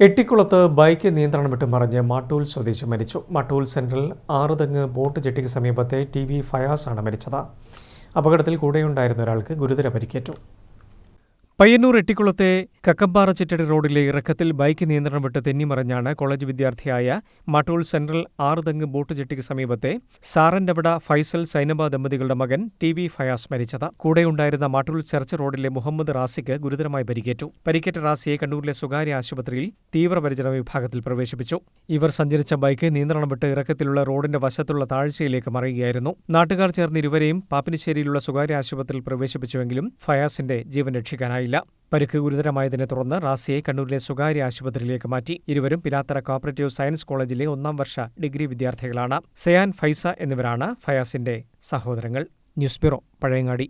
എട്ടിക്കുളത്ത് bike നിയന്ത്രണം വിട്ട് മറിഞ്ഞ് മാട്ടൂൽ സ്വദേശി മരിച്ചു. മാട്ടൂൽ സെൻട്രൽ ആറുതെങ്ങ് ബോട്ട് ജെട്ടിക്ക് സമീപത്തെ ടി വി ഫയാസാണ് മരിച്ചത്. അപകടത്തിൽ കൂടെയുണ്ടായിരുന്ന ഒരാൾക്ക് ഗുരുതര പരിക്കേറ്റു. പയ്യന്നൂർ എട്ടിക്കുളത്തെ കക്കമ്പാറ ചിറ്റടി റോഡിലെ ഇറക്കത്തിൽ ബൈക്ക് നിയന്ത്രണം വിട്ട് തെന്നിമറിഞ്ഞാണ് കോളേജ് വിദ്യാർത്ഥിയായ മാട്ടൂൾ സെൻട്രൽ ആറുതെങ്ങ് ബോട്ട് ജെട്ടിക്ക് സമീപത്തെ സാറൻഡവിട ഫൈസൽ സൈനബ ദമ്പതികളുടെ മകൻ ടി വി ഫയാസ് മരിച്ചത്. കൂടെയുണ്ടായിരുന്ന മാട്ടൂൾ ചർച്ച് റോഡിലെ മുഹമ്മദ് റാസിക്ക് ഗുരുതരമായി പരിക്കേറ്റു. പരിക്കേറ്റ റാസിയെ കണ്ണൂരിലെ സ്വകാര്യ ആശുപത്രിയിൽ തീവ്രപരിചരണ വിഭാഗത്തിൽ പ്രവേശിപ്പിച്ചു. ഇവർ സഞ്ചരിച്ച ബൈക്ക് നിയന്ത്രണം വിട്ട് ഇറക്കത്തിലുള്ള റോഡിന്റെ വശത്തുള്ള താഴ്ചയിലേക്ക് മറിയുകയായിരുന്നു. നാട്ടുകാർ ചേർന്ന് ഇരുവരെയും പാപ്പിനിശ്ശേരിയിലുള്ള സ്വകാര്യ ആശുപത്രിയിൽ പ്രവേശിപ്പിച്ചുവെങ്കിലും ഫയാസിന്റെ ജീവൻ രക്ഷിക്കാനായില്ല. പരിക്ക് ഗുരുതരമായതിനെ തുടർന്ന് റാസിയെ കണ്ണൂരിലെ സ്വകാര്യ ആശുപത്രിയിലേക്ക് മാറ്റി. ഇരുവരും പിലാത്തറ കോപ്പറേറ്റീവ് സയൻസ് കോളേജിലെ ഒന്നാം വർഷ ഡിഗ്രി വിദ്യാർത്ഥികളാണ്. സയാൻ ഫൈസ എന്നിവരാണ് ഫയാസിന്റെ സഹോദരങ്ങൾ. News bureau Pazhayangadi.